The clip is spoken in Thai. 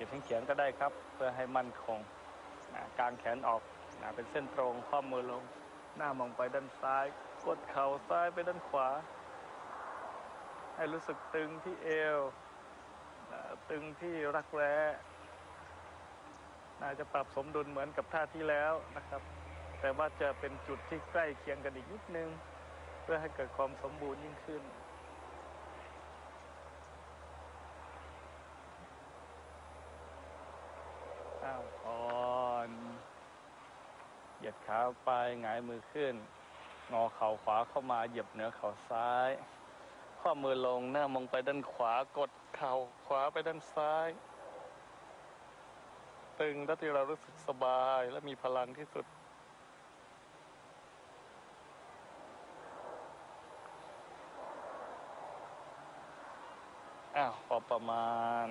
เหยียดทั้งแขนก็ได้ครับ เพื่อให้มั่นคงนะกางแขนออกนะเป็นเส้นตรงข้อมือลง หน้ามองไปด้านซ้าย กดเข่าซ้ายไปด้านขวา ให้รู้สึกตึงที่เอวนะตึงที่รักแร้น่าจะปรับสมดุลเหมือนกับท่าที่แล้วนะครับ แต่ว่าจะเป็นจุดที่ใกล้เคียงกันอีกนิดนึง เพื่อให้เกิดความสมบูรณ์ยิ่งขึ้น อ้าวอ่อนเห ยียดขาไปหงายมือขึ้น งอเข่าขวาเข้ามาเหยียบเหนือเข่าซ้าย ข้อมือลงหน้ามองไปด้านขวากดเข่าขวาไปด้านซ้าย ตึงแล้วที่เรารู้สึกสบายและมีพลังที่สุด อ้าวพอประมาณ